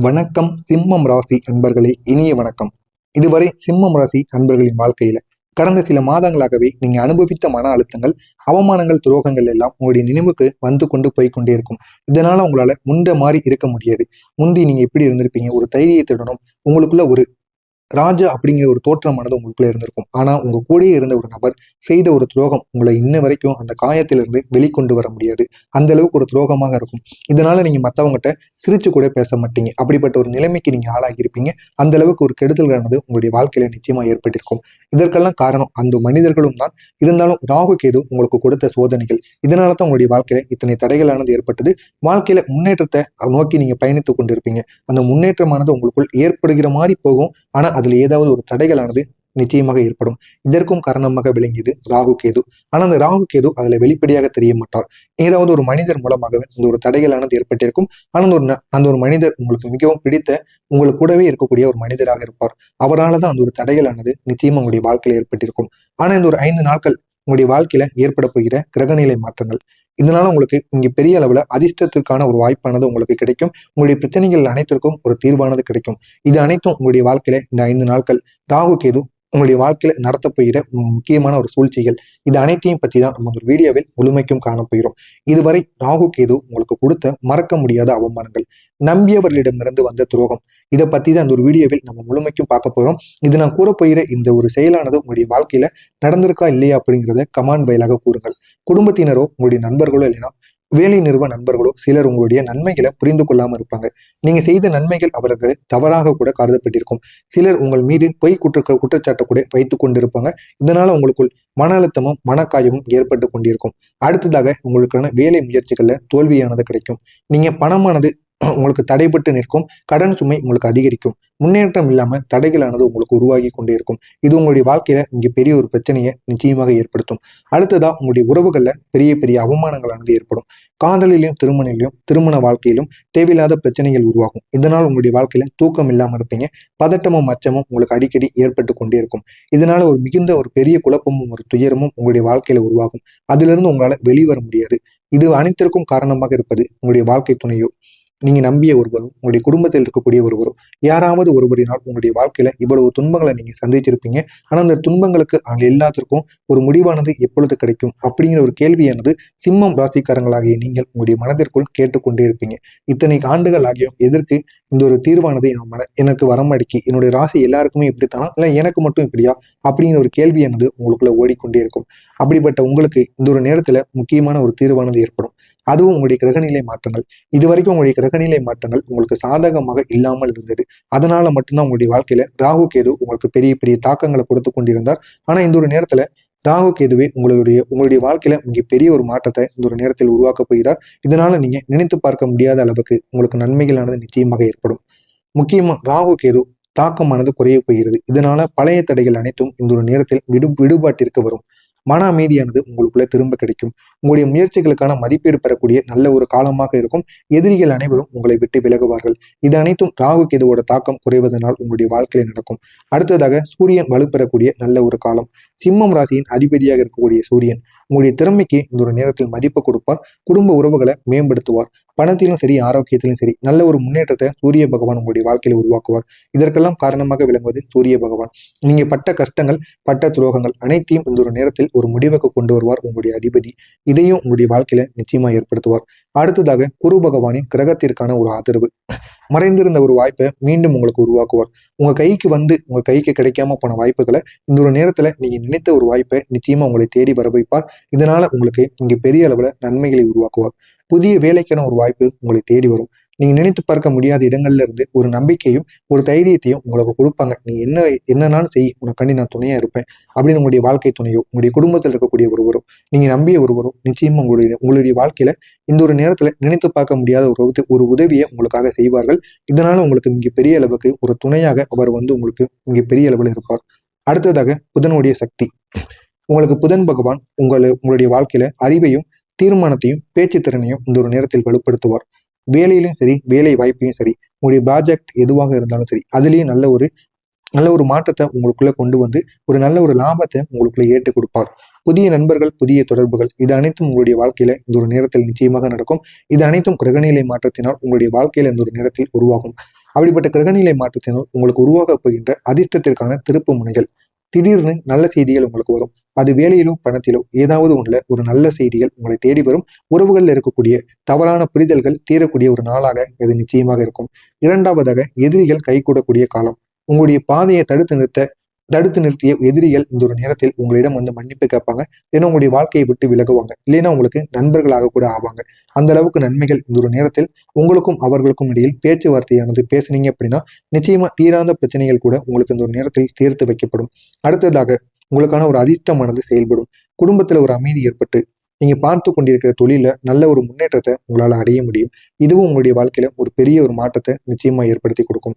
வணக்கம். சிம்மம் ராசி அன்பர்களே இனிய வணக்கம். இதுவரை சிம்மம் ராசி அன்பர்களின் வாழ்க்கையில கடந்த சில மாதங்களாகவே நீங்க அனுபவித்த மன அழுத்தங்கள் அவமானங்கள் துரோகங்கள் எல்லாம் உங்களுடைய நினைவுக்கு வந்து கொண்டு போய் கொண்டே இருக்கும். இதனால உங்களால முண்ட மாதிரி இருக்க முடியாது. முந்தி நீங்க எப்படி இருந்திருப்பீங்க ஒரு தைரியத்துடனும் உங்களுக்குள்ள ஒரு ராஜா அப்படிங்கிற ஒரு தோற்றமானது உங்களுக்குள்ள இருந்திருக்கும். ஆனா உங்க கூடயே இருந்த ஒரு நபர் செய்த ஒரு துரோகம் உங்களை இன்ன வரைக்கும் அந்த காயத்திலிருந்து வெளிக்கொண்டு வர முடியாது. அந்த அளவுக்கு ஒரு துரோகமாக இருக்கும். இதனால நீங்க மத்தவங்ககிட்ட சிரிச்சு கூட பேச மாட்டீங்க. அப்படிப்பட்ட ஒரு நிலைமைக்கு நீங்க ஆளாகி இருப்பீங்க அந்த அளவுக்கு ஒரு கெடுதல்களானது உங்களுடைய வாழ்க்கையில நிச்சயமா ஏற்பட்டிருக்கும். இதற்கெல்லாம் காரணம் அந்த மனிதர்களும் தான். இருந்தாலும் ராகு கேது உங்களுக்கு கொடுத்த சோதனைகள். இதனால தான் உங்களுடைய வாழ்க்கையில இத்தனை தடைகளானது ஏற்பட்டது. வாழ்க்கையில முன்னேற்றத்தை நோக்கி நீங்க பயணித்துக் கொண்டிருப்பீங்க. அந்த முன்னேற்றமானது உங்களுக்குள் ஏற்படுகிற மாதிரி போகும். ஆனா அதில் ஏதாவது ஒரு தடைகளானது நிச்சயமாக ஏற்படும். இதற்கும் காரணமாக விளங்கியது ராகு கேது. ஆனால் அந்த ராகு கேது அதில் வெளிப்படையாக தெரிய மாட்டார். ஏதாவது ஒரு மனிதர் மூலமாகவே அந்த ஒரு தடைகளானது ஏற்பட்டிருக்கும். ஆனால் அந்த ஒரு அந்த ஒரு மனிதர் உங்களுக்கு மிகவும் பிடித்த உங்களுக்கு கூடவே இருக்கக்கூடிய ஒரு மனிதராக இருப்பார். அவரால் தான் அந்த ஒரு தடைகளானது நிச்சயமாக உங்களுடைய வாழ்க்கையில் ஏற்பட்டிருக்கும். ஆனால் இந்த ஒரு ஐந்து நாட்கள் உங்களுடைய வாழ்க்கையில ஏற்பட போகிற கிரகநிலை மாற்றங்கள் இதனால உங்களுக்கு இங்க பெரிய அளவுல அதிர்ஷ்டத்திற்கான ஒரு வாய்ப்பானது உங்களுக்கு கிடைக்கும். உங்களுடைய பிரச்சனைகள் அனைத்திற்கும் ஒரு தீர்வானது கிடைக்கும். இது அனைத்தும் உங்களுடைய வாழ்க்கையில இந்த ஐந்து நாட்கள். ராகு கேது உங்களுடைய வாழ்க்கையில் நடத்த போகிற முக்கியமான ஒரு சூழ்ச்சிகள் இது அனைத்தையும் பத்தி தான் நம்ம ஒரு வீடியோவில் முழுமைக்கும் காணப்போகிறோம் இதுவரை ராகு கேது உங்களுக்கு கொடுத்த மறக்க முடியாத அவமானங்கள் நம்பியவர்களிடமிருந்து வந்த துரோகம் இதை பற்றி தான் அந்த ஒரு வீடியோவில் நம்ம முழுமைக்கும் பார்க்க போகிறோம். இது நான் கூறப்போகிற இந்த ஒரு செயலானது உங்களுடைய வாழ்க்கையில நடந்திருக்கா இல்லையா அப்படிங்கிறத கமாண்ட் பயிலாக கூறுங்கள். குடும்பத்தினரோ உங்களுடைய நண்பர்களோ இல்லைனா வேலை நிறுவ நண்பர்களோ சிலர் உங்களுடைய நன்மைகளை புரிந்து கொள்ளாமல் இருப்பாங்க. நீங்க செய்த நன்மைகள் அவர்கள் தவறாக கூட கருதப்பட்டிருக்கும். சிலர் உங்கள் மீது பொய் குற்ற குற்றச்சாட்டை கூட வைத்துக் கொண்டிருப்பாங்க. இதனால உங்களுக்குள் மன அழுத்தமும் மனக்காயமும் ஏற்பட்டு கொண்டிருக்கும். அடுத்ததாக உங்களுக்கான வேலை முயற்சிகள்ல தோல்வியானது கிடைக்கும். நீங்க பணமானது உங்களுக்கு தடைபட்டு நிற்கும். கடன் சுமை உங்களுக்கு அதிகரிக்கும். முன்னேற்றம் இல்லாமல் தடைகளானது உங்களுக்கு உருவாகி கொண்டே இருக்கும். இது உங்களுடைய வாழ்க்கையில இங்கே பெரிய ஒரு பிரச்சனையை நிச்சயமாக ஏற்படுத்தும். அடுத்ததா உங்களுடைய உறவுகளில் பெரிய பெரிய அவமானங்களானது ஏற்படும். காதலிலும் திருமணிலும் திருமண வாழ்க்கையிலும் தேவையில்லாத பிரச்சனைகள் உருவாகும். இதனால் உங்களுடைய வாழ்க்கையில தூக்கம் இல்லாமல் இருப்பீங்க. பதட்டமும் அச்சமும் உங்களுக்கு அடிக்கடி ஏற்பட்டு கொண்டே இருக்கும். இதனால ஒரு மிகுந்த ஒரு பெரிய குழப்பமும் ஒரு துயரமும் உங்களுடைய வாழ்க்கையில உருவாகும். அதிலிருந்து உங்களால் வெளிவர முடியாது. இது அனைத்திற்கும் காரணமாக இருப்பது உங்களுடைய வாழ்க்கை துணையோ நீங்க நம்பிய ஒருவரும் உங்களுடைய குடும்பத்தில் இருக்கக்கூடிய ஒருவரும் யாராவது ஒருவரினால் உங்களுடைய வாழ்க்கையில இவ்வளவு துன்பங்களை நீங்க சந்திச்சிருப்பீங்க. ஆனா அந்த துன்பங்களுக்கு அவங்க எல்லாத்திற்கும் ஒரு முடிவானது எப்பொழுது கிடைக்கும்? அப்படிங்கிற ஒரு கேள்வியானது சிம்மம் ராசிக்காரங்களாகிய நீங்கள் உங்களுடைய மனதிற்குள் கேட்டுக்கொண்டே இருப்பீங்க. இத்தனை ஆண்டுகள் ஆகியும் எதற்கு இந்த ஒரு தீர்வானது என் மன எனக்கு வரமடிக்கு என்னுடைய ராசி எல்லாருக்குமே இப்படித்தானா? இல்லை எனக்கு மட்டும் இப்படியா? அப்படிங்கிற ஒரு கேள்வியானது உங்களுக்குள்ள ஓடிக்கொண்டே இருக்கும். அப்படிப்பட்ட உங்களுக்கு இந்த ஒரு நேரத்தில் முக்கியமான ஒரு தீர்வானது ஏற்படும். அதுவும் உங்களுடைய கிரகநிலை மாற்றங்கள். இதுவரைக்கும் உங்களுடைய கிரகநிலை மாற்றங்கள் உங்களுக்கு சாதகமாக இல்லாமல் இருந்தது. அதனால மட்டும்தான் உங்களுடைய வாழ்க்கையில ராகு கேது உங்களுக்கு பெரிய பெரிய தாக்கங்களை கொடுத்து கொண்டிருந்தார். ஆனால் இந்த ஒரு நேரத்தில் ராகு கேதுவே உங்களுடைய உங்களுடைய வாழ்க்கையில மிக பெரிய ஒரு மாற்றத்தை இந்த ஒரு நேரத்தில் உருவாக்க போகிறார். இதனால நீங்க நினைத்து பார்க்க முடியாத அளவுக்கு உங்களுக்கு நன்மைகளானது நிச்சயமாக ஏற்படும். முக்கியமா ராகு கேது தாக்கமானது குறைய போகிறது. இதனால பழைய தடைகள் அனைத்தும் இந்த ஒரு நேரத்தில் விடு விடுபாட்டிற்கு வரும். மன அமைதியானது உங்களுக்குள்ள திரும்ப கிடைக்கும். உங்களுடைய முயற்சிகளுக்கான மதிப்பீடு பெறக்கூடிய நல்ல ஒரு காலமாக இருக்கும். எதிரிகள் அனைவரும் உங்களை விட்டு விலகுவார்கள். இது அனைத்தும் ராகு கேதுவோட தாக்கம் குறைவதனால் உங்களுடைய வாழ்க்கையில நடக்கும். அடுத்ததாக சூரியன் வலுப்பெறக்கூடிய நல்ல ஒரு காலம். சிம்மம் ராசியின் அதிபதியாக இருக்கக்கூடிய சூரியன். உங்களுடைய திறமைக்கு இந்த ஒரு நேரத்தில் மதிப்பு கொடுப்பார். குடும்ப உறவுகளை மேம்படுத்துவார். பணத்திலும் சரி ஆரோக்கியத்திலும் சரி நல்ல ஒரு முன்னேற்றத்தை சூரிய பகவான் உங்களுடைய வாழ்க்கையில உருவாக்குவார். இதற்கெல்லாம் காரணமாக விளங்குவது சூரிய பகவான். நீங்க பட்ட கஷ்டங்கள் பட்ட துரோகங்கள் அனைத்தையும் இந்த ஒரு நேரத்தில் ஒரு முடிவுக்கு கொண்டு வருவார் உங்களுடைய அதிபதி. இதையும் உங்களுடைய வாழ்க்கையில நிச்சயமா ஏற்படுத்துவார். அடுத்ததாக குரு பகவானின் கிரகத்திற்கான ஒரு ஆதரவு. மறைந்திருந்த ஒரு வாய்ப்பை மீண்டும் உங்களுக்கு உருவாக்குவார். உங்க கைக்கு வந்து உங்க கைக்கு கிடைக்காம போன வாய்ப்புகளை இந்த ஒரு நேரத்துல நீங்க நினைத்த ஒரு வாய்ப்பை நிச்சயமா உங்களை தேடி வர வைப்பார். இதனால உங்களுக்கு இங்க பெரிய அளவுல நன்மைகளை உருவாக்குவார். புதிய வேலைக்கான ஒரு வாய்ப்பு உங்களை தேடி வரும். நீங்க நினைத்து பார்க்க முடியாத இடங்கள்ல இருந்து ஒரு நம்பிக்கையும் ஒரு தைரியத்தையும் உங்களுக்கு கொடுப்பாங்க. நீ என்ன என்னனாலும் செய் உனக்காண்டி நான் துணையா இருப்பேன் அப்படின்னு உங்களுடைய வாழ்க்கை துணையோ உங்களுடைய குடும்பத்தில் இருக்கக்கூடிய ஒருவரும் நீங்க நம்பிய ஒருவரும் நிச்சயமா உங்களுடைய உங்களுடைய வாழ்க்கையில இந்த ஒரு நேரத்துல நினைத்து பார்க்க முடியாத ஒரு ஒரு உதவியை உங்களுக்காக செய்வார்கள். இதனால உங்களுக்கு மிக பெரிய அளவுக்கு ஒரு துணையாக அவர் வந்து உங்களுக்கு மிக பெரிய அளவில் இருப்பார். அடுத்ததாக புதனுடைய சக்தி. உங்களுக்கு புதன் பகவான் உங்களை உங்களுடைய வாழ்க்கையில அறிவையும் தீர்மானத்தையும் பேச்சு திறனையும் இந்த ஒரு நேரத்தில் வலுப்படுத்துவார். வேலையிலும் சரி வேலை வாய்ப்பையும் சரி உங்களுடைய ப்ராஜெக்ட் எதுவாக இருந்தாலும் சரி அதுலேயும் நல்ல ஒரு நல்ல ஒரு மாற்றத்தை உங்களுக்குள்ள கொண்டு வந்து ஒரு நல்ல ஒரு லாபத்தை உங்களுக்குள்ள ஏற்று கொடுப்பார். புதிய நண்பர்கள் புதிய தொடர்புகள் இது அனைத்தும் உங்களுடைய வாழ்க்கையில இந்த ஒரு நேரத்தில் நிச்சயமாக நடக்கும். இது அனைத்தும் கிரகநிலை மாற்றத்தினால் உங்களுடைய வாழ்க்கையில இந்த ஒரு நேரத்தில் உருவாகும். அப்படிப்பட்ட கிரகநிலை மாற்றத்தினால் உங்களுக்கு உருவாக போகின்ற அதிர்ஷ்டத்திற்கான திருப்பு முனைகள். திடீர்னு நல்ல செய்திகள் உங்களுக்கு வரும். அது வேலையிலோ பணத்திலோ ஏதாவது ஒன்றில் ஒரு நல்ல செய்திகள் உங்களை தேடி வரும். உறவுகளில் இருக்கக்கூடிய தவறான புரிதல்கள் தீரக்கூடிய ஒரு நாளாக இது நிச்சயமாக இருக்கும். இரண்டாவதாக எதிரிகள் கைகூடக்கூடிய காலம். உங்களுடைய பாதையை தடுத்து நிறுத்த தடுத்து நிறுத்திய எதிரிகள் இந்த ஒரு நேரத்தில் உங்களிடம் வந்து மன்னிப்பு கேட்பாங்க. ஏன்னா உங்களுடைய வாழ்க்கையை விட்டு விலகுவாங்க. இல்லைன்னா உங்களுக்கு நண்பர்களாக கூட ஆவாங்க. அந்த அளவுக்கு நன்மைகள் இந்த ஒரு நேரத்தில் உங்களுக்கும் அவர்களுக்கும் இடையில் பேச்சுவார்த்தையானது பேசுனீங்க அப்படின்னா நிச்சயமா தீராத பிரச்சனைகள் கூட உங்களுக்கு இந்த ஒரு நேரத்தில் தீர்த்து வைக்கப்படும். அடுத்ததாக உங்களுக்கான ஒரு அதிர்ஷ்டமானது செயல்படும். குடும்பத்தில் ஒரு அமைதி ஏற்பட்டு நீங்கள் பார்த்து கொண்டிருக்கிற தொழிலில் நல்ல ஒரு முன்னேற்றத்தை உங்களால் அடைய முடியும். இதுவும் உங்களுடைய வாழ்க்கையில் ஒரு பெரிய ஒரு மாற்றத்தை நிச்சயமாக ஏற்படுத்தி கொடுக்கும்.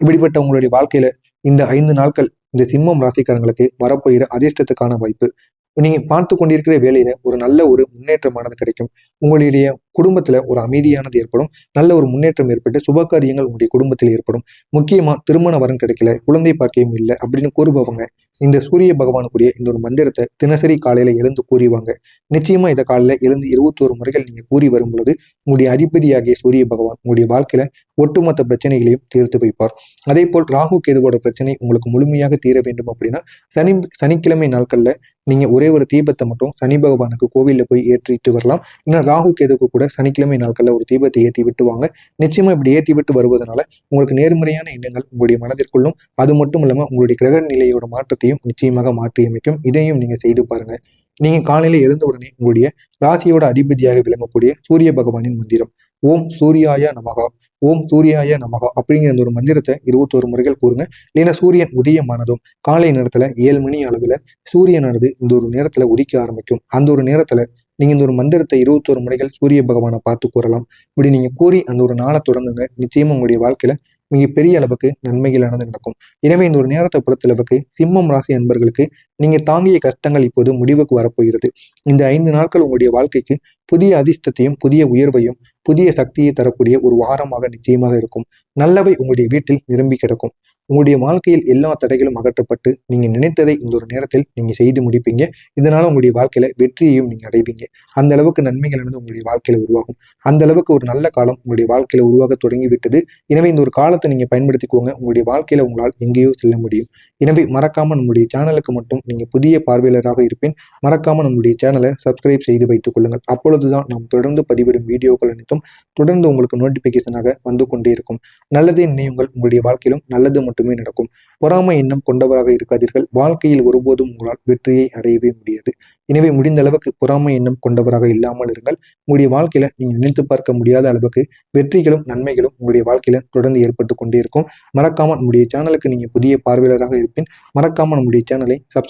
இப்படிப்பட்ட உங்களுடைய வாழ்க்கையில் இந்த ஐந்து நாட்கள் இந்த சிம்மம் ராசிக்காரங்களுக்கு வரப்போகிற அதிர்ஷ்டத்துக்கான வாய்ப்பு. நீங்கள் பார்த்து கொண்டிருக்கிற வேலையில் ஒரு நல்ல ஒரு முன்னேற்றமானது கிடைக்கும். உங்களுடைய குடும்பத்துல ஒரு அமைதியானது ஏற்படும். நல்ல ஒரு முன்னேற்றம் ஏற்பட்டு சுபகாரியங்கள் உங்களுடைய குடும்பத்தில் ஏற்படும். முக்கியமா திருமண வரம் கிடைக்கல குழந்தை பாக்கியம் இல்லை அப்படின்னு கூறுபவங்க இந்த சூரிய பகவானுக்குரிய இந்த ஒரு மந்திரத்தை தினசரி காலையில எழுந்து கூறிவாங்க. நிச்சயமா இதை காலையில எழுந்து இருபத்தோரு முறைகள் நீங்க கூறி வரும்பொழுது உங்களுடைய அதிபதியாகிய சூரிய பகவான் உங்களுடைய வாழ்க்கையில ஒட்டுமொத்த பிரச்சனைகளையும் தீர்த்து வைப்பார். அதே போல் ராகு கேதுவோட பிரச்சனை உங்களுக்கு முழுமையாக தீர வேண்டும் அப்படின்னா சனி சனிக்கிழமை நாட்கள்ல நீங்க ஒரே ஒரு தீபத்தை மட்டும் சனி பகவானுக்கு கோவில்ல போய் ஏற்றிட்டு வரலாம். இன்னும் ராகு கேதுக்கு கூட சனிக்கிழமை நாட்களில் ஒரு தீபத்தை ஏற்றி விட்டு வாங்க. நிச்சயமா இப்படி ஏற்றி விட்டு வருவதனால உங்களுக்கு நேர்மறையான எண்ணங்கள் உங்களுடைய மனதிற்குள்ளும் அது மட்டும் இல்லாம உங்களுடைய கிரக நிலையோட மாற்றத்தையும் நிச்சயமாக மாற்றியமைக்கும். இதையும் நீங்க செய்து பாருங்க. நீங்க காலையில எழுந்த உடனே உங்களுடைய ராசியோட அதிபதியாக விளங்கக்கூடிய சூரிய பகவானின் மந்திரம். ஓம் சூர்யாய நமகா ஓம் சூர்யாய நமகா அப்படிங்கிற அந்த ஒரு மந்திரத்தை இருபத்தோரு முறைகள் கூறுங்க. இல்லைன்னா சூரியன் உதயமானதும் காலை நேரத்துல ஏழு மணி அளவுல சூரியனானது இந்த ஒரு நேரத்துல உதிக்க ஆரம்பிக்கும். அந்த ஒரு நேரத்துல நீங்க இந்த ஒரு மந்திரத்தை இருபத்தோரு முறைகள் சூரிய பகவானை பார்த்து கூறலாம். இப்படி நீங்க கூறி அந்த ஒரு நாளை தொடங்குங்க. நிச்சயமா உங்களுடைய வாழ்க்கையில மிகப்பெரிய அளவுக்கு நன்மைகளானது நடக்கும். எனவே இந்த ஒரு நேரத்தை பொறுத்தளவுக்கு சிம்மம் ராசி அன்பர்களுக்கு நீங்கள் தாங்கிய கஷ்டங்கள் இப்போது முடிவுக்கு வரப்போகிறது. இந்த ஐந்து நாட்கள் உங்களுடைய வாழ்க்கைக்கு புதிய அதிர்ஷ்டத்தையும் புதிய உயர்வையும் புதிய சக்தியை தரக்கூடிய ஒரு வாரமாக நிச்சயமாக இருக்கும். நல்லவை உங்களுடைய வீட்டில் நிரம்பி கிடக்கும். உங்களுடைய வாழ்க்கையில் எல்லா தடைகளும் அகற்றப்பட்டு நீங்கள் நினைத்ததை இந்த ஒரு நேரத்தில் நீங்கள் செய்து முடிப்பீங்க. இதனால் உங்களுடைய வாழ்க்கையில் வெற்றியையும் நீங்கள் அடைவீங்க. அந்த அளவுக்கு நன்மைகள் நன்மைகளானது உங்களுடைய வாழ்க்கையில் உருவாகும். அந்த அளவுக்கு ஒரு நல்ல காலம் உங்களுடைய வாழ்க்கையில் உருவாக தொடங்கி விட்டது எனவே இந்த ஒரு காலத்தை நீங்கள் பயன்படுத்திக்கோங்க. உங்களுடைய வாழ்க்கையில் உங்களால் எங்கேயோ செல்ல முடியும். எனவே மறக்காமல் நம்முடைய சேனலுக்கு மட்டும் நீங்க புதிய பார்வையாளராக இருப்பேன் மறக்காமல் நம்முடைய சேனலை சப்ஸ்கிரைப் செய்து வைத்துக் கொள்ளுங்கள். அப்பொழுதுதான் நாம் தொடர்ந்து பதிவிடும் வீடியோக்கள் அனைத்தும் தொடர்ந்து உங்களுக்கு நோட்டிபிகேஷனாக வந்து கொண்டே இருக்கும். நல்லதே நினைவுங்கள் உங்களுடைய வாழ்க்கையிலும் நல்லது மட்டுமே நடக்கும். பொறாமை எண்ணம் கொண்டவராக இருக்காதீர்கள். வாழ்க்கையில் ஒருபோதும் உங்களால் வெற்றியை அடையவே முடியாது. எனவே முடிந்த அளவுக்கு பொறாமை எண்ணம் கொண்டவராக இல்லாமல் இருங்கள். உங்களுடைய வாழ்க்கையில நீங்க நினைத்து பார்க்க முடியாத அளவுக்கு வெற்றிகளும் நன்மைகளும் உங்களுடைய வாழ்க்கையில தொடர்ந்து ஏற்பட்டு கொண்டே இருக்கும். மறக்காமல் நம்முடைய சேனலுக்கு நீங்க புதிய பார்வையாளராக இருப்பேன் மறக்காமல் நம்முடைய சேனலை